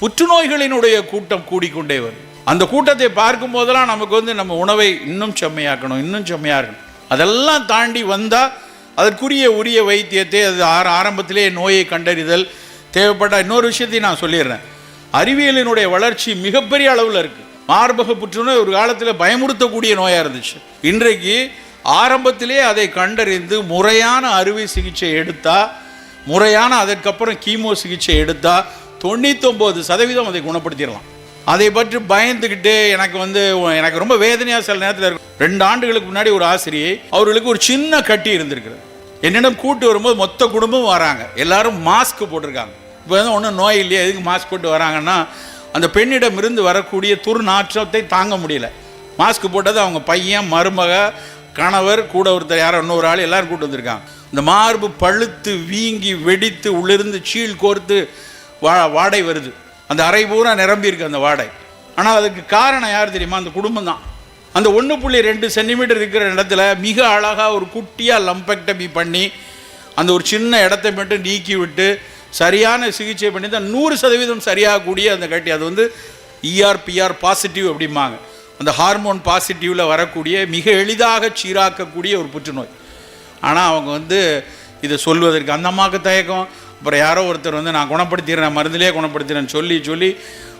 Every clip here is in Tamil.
புற்றுநோய்களினுடைய கூட்டம் கூடிக்கொண்டே வரும் அந்த கூட்டத்தை பார்க்கும் போதெல்லாம் நமக்கு வந்து நம்ம உணவை இன்னும் செம்மையாக்கணும் இன்னும் செம்மையாக இருக்கணும் அதெல்லாம் தாண்டி வந்தால் அதற்குரிய உரிய வைத்தியத்தை அது ஆர ஆரம்பத்திலே நோயை கண்டறிதல் தேவைப்பட்ட இன்னொரு விஷயத்தையும் நான் சொல்லிடுறேன். அறிவியலினுடைய வளர்ச்சி மிகப்பெரிய அளவில் இருக்குது மார்பக புற்றுநோய் ஒரு காலத்தில் பயமுறுத்தக்கூடிய நோயாக இருந்துச்சு. இன்றைக்கு ஆரம்பத்திலே அதை கண்டறிந்து முறையான அறுவை சிகிச்சை எடுத்தா முறையான அதற்கப்புறம் கீமோ சிகிச்சை எடுத்தா தொண்ணூத்தொம்பது சதவீதம் அதை குணப்படுத்திடலாம். அதை பற்றி பயந்துக்கிட்டு எனக்கு வந்து எனக்கு ரொம்ப வேதனையாக சில நேரத்தில் இருக்கும். ரெண்டு ஆண்டுகளுக்கு முன்னாடி ஒரு ஆசிரியை அவர்களுக்கு ஒரு சின்ன கட்டி இருந்திருக்கிறது. என்னிடம் கூட்டு வரும்போது மொத்த குடும்பம் வராங்க. எல்லாரும் மாஸ்க் போட்டிருக்காங்க. இப்போ வந்து ஒன்றும் நோய் இல்லையா எதுக்கு மாஸ்க் போட்டு வராங்கன்னா அந்த பெண்ணிடம் இருந்து வரக்கூடிய துர்நாற்றத்தை தாங்க முடியல. மாஸ்க் போட்டது அவங்க பையன் மருமக கணவர் கூட ஒருத்தர் யாரோ இன்னொரு ஆள் எல்லாரும் கூட்டு வந்திருக்காங்க. இந்த மார்பு பழுத்து வீங்கி வெடித்து உள்ளிருந்து சீழ் கோர்த்து வா வாடை வருது. அந்த அறை பூரா நிரம்பியிருக்கு அந்த வாடை. ஆனால் அதுக்கு காரணம் யார் தெரியுமா? அந்த குடும்பம் தான் அந்த ஒன்று புள்ளி ரெண்டு சென்டிமீட்டர் இருக்கிற இடத்துல மிக அழகாக ஒரு குட்டியாக லம்பெக்டமி பண்ணி அந்த ஒரு சின்ன இடத்தை மட்டும் நீக்கி விட்டு சரியான சிகிச்சை பண்ணி தான் நூறு சதவீதம் சரியாகக்கூடிய அந்த கட்டி. அது வந்து இஆர்பிஆர் பாசிட்டிவ் அப்படிம்பாங்க. அந்த ஹார்மோன் பாசிட்டிவில் வரக்கூடிய மிக எளிதாக சீராக்கக்கூடிய ஒரு புற்றுநோய். ஆனால் அவங்க வந்து இதை சொல்வதற்கு அந்த அம்மாவுக்கு தயக்கம். அப்புறம் யாரோ ஒருத்தர் வந்து நான் குணப்படுத்திடுறேன் மருந்திலே குணப்படுத்திடுறேன்னு சொல்லி சொல்லி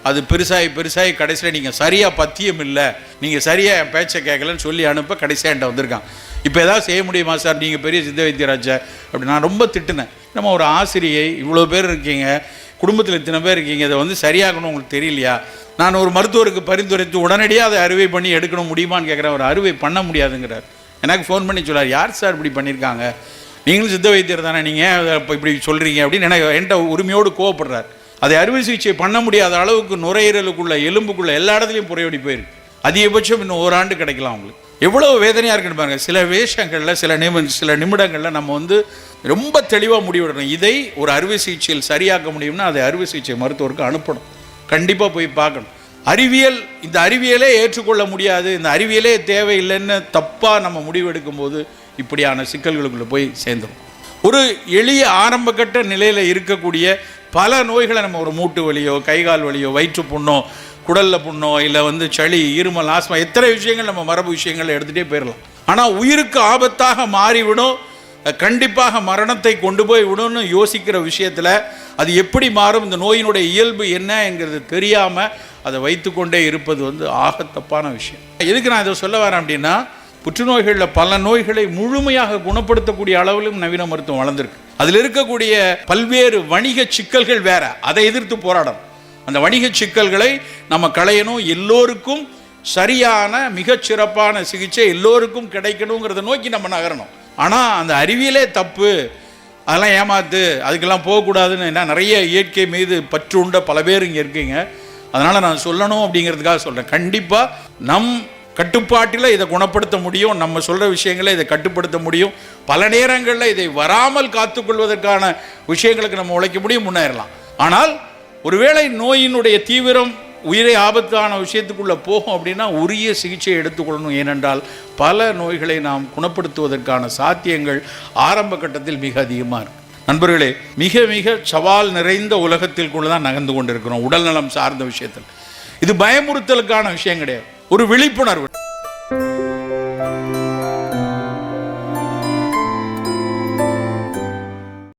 அது பெருசாகி பெருசாகி கடைசியில் நீங்கள் சரியாக பத்தியம் இல்லை. நீங்கள் சரியாக என் பேச்சை கேட்கலன்னு சொல்லி அனுப்ப கடைசியாக என்கிட்ட வந்திருக்கான். இப்போ ஏதாவது செய்ய முடியுமா சார்? நீங்கள் பெரிய சித்த வைத்தியராஜா. அப்படி நான் ரொம்ப திட்டினேன். நம்ம ஒரு ஆசிரியை இவ்வளோ பேர் இருக்கீங்க. குடும்பத்தில் இத்தனை பேர் இருக்கீங்க இதை வந்து சரியாகணும் உங்களுக்கு தெரியலையா? நான் ஒரு மருத்துவருக்கு பரிந்துரைத்து உடனடியாக அதை அறுவை பண்ணி எடுக்கணும் முடியுமான்னு கேட்குறேன் ஒரு அறுவை பண்ண முடியாதுங்கிறார். எனக்கு ஃபோன் பண்ணி சொல்லார் யார் சார் இப்படி பண்ணியிருக்காங்க நீங்களும் சித்த வைத்தியர் தானே நீங்கள் இப்போ இப்படி சொல்கிறீங்க அப்படின்னு எனக்கு என்கிட்ட உரிமையோடு கோவப்படுறார். அதை அறுவை சிகிச்சை பண்ண முடியாத அளவுக்கு நுரையீரலுக்குள்ள எலும்புக்குள்ள எல்லா இடத்துலையும் புறையோடி போயிருக்கு. அதிகபட்சம் இன்னும் ஓராண்டு கிடைக்கலாம் உங்களுக்கு எவ்வளோ வேதனையாக இருக்குன்னு பாருங்க. சில வேஷங்களில் சில நிமி சில நிமிடங்களில் நம்ம வந்து ரொம்ப தெளிவாக முடிவெடுக்கணும் இதை ஒரு அறுவை சிகிச்சையில் சரியாக்க முடியும்னா அதை அறுவை சிகிச்சை மருத்துவருக்கு அனுப்பணும். கண்டிப்பாக போய் பார்க்கணும். அறிவியல் இந்த அறிவியலே ஏற்றுக்கொள்ள முடியாது. இந்த அறிவியலே தேவையில்லைன்னு தப்பாக நம்ம முடிவெடுக்கும் போது இப்படியான சிக்கல்களுக்குள்ளே போய் சேர்ந்துடும் ஒரு எளிய ஆரம்பகட்ட நிலையில் இருக்கக்கூடிய பல நோய்களை நம்ம ஒரு மூட்டு வலியோ கைகால் வலியோ வயிற்று புண்ணோ குடல்ல புண்ணோ இல்லை வந்து சளி இருமல் ஆஸ்மா எத்தனை விஷயங்கள் நம்ம மரபு விஷயங்களை எடுத்துகிட்டே போயிடலாம் ஆனால் உயிருக்கு ஆபத்தாக மாறிவிடும். கண்டிப்பாக மரணத்தை கொண்டு போய் விடும்னு யோசிக்கிற விஷயத்தில் அது எப்படி மாறும்? இந்த நோயினுடைய இயல்பு என்ன என்கிறது தெரியாமல் அதை வைத்துக்கொண்டே இருப்பது வந்து ஆக தப்பான விஷயம். எதுக்கு நான் இதை சொல்ல வரேன் அப்படின்னா புற்றுநோய்களில் பல நோய்களை முழுமையாக குணப்படுத்தக்கூடிய அளவிலும் நவீன மருத்துவம் வளர்ந்துருக்கு. அதில் இருக்கக்கூடிய பல்வேறு வணிக சிக்கல்கள் வேற. அதை எதிர்த்து போராடணும். அந்த வணிக சிக்கல்களை நம்ம களையணும். எல்லோருக்கும் சரியான மிகச்சிறப்பான சிகிச்சை எல்லோருக்கும் கிடைக்கணுங்கிறத நோக்கி நம்ம நகரணும். ஆனால் அந்த அறிவியலே தப்பு. அதெல்லாம் ஏமாத்து அதுக்கெல்லாம் போகக்கூடாதுன்னு என்ன நிறைய இயற்கை மீது பற்று உண்ட பல பேர் இங்கே இருக்கீங்க. அதனால் நான் சொல்லணும் அப்படிங்கிறதுக்காக சொல்கிறேன் கண்டிப்பாக நம் கட்டுப்பாட்டில் இதை குணப்படுத்த முடியும். நம்ம சொல்கிற விஷயங்களை இதை கட்டுப்படுத்த முடியும். பல நேரங்களில் இதை வராமல் காத்துக்கொள்வதற்கான விஷயங்களுக்கு நம்ம உழைக்க முடியும் முன்னேறலாம். ஆனால் ஒருவேளை நோயினுடைய தீவிரம் உயிரை ஆபத்தான விஷயத்துக்குள்ளே போகும் அப்படின்னா உரிய சிகிச்சை எடுத்துக்கொள்ளணும். ஏனென்றால் பல நோய்களை நாம் குணப்படுத்துவதற்கான சாத்தியங்கள் ஆரம்ப கட்டத்தில் மிக அதிகமாக இருக்கு. நண்பர்களே மிக மிக சவால் நிறைந்த உலகத்திற்குள்ள தான் நகர்ந்து கொண்டிருக்கிறோம் உடல்நலம் சார்ந்த விஷயத்தில். இது பயமுறுத்தலுக்கான விஷயம் கிடையாது. ஒரு விழிப்புணர்வு.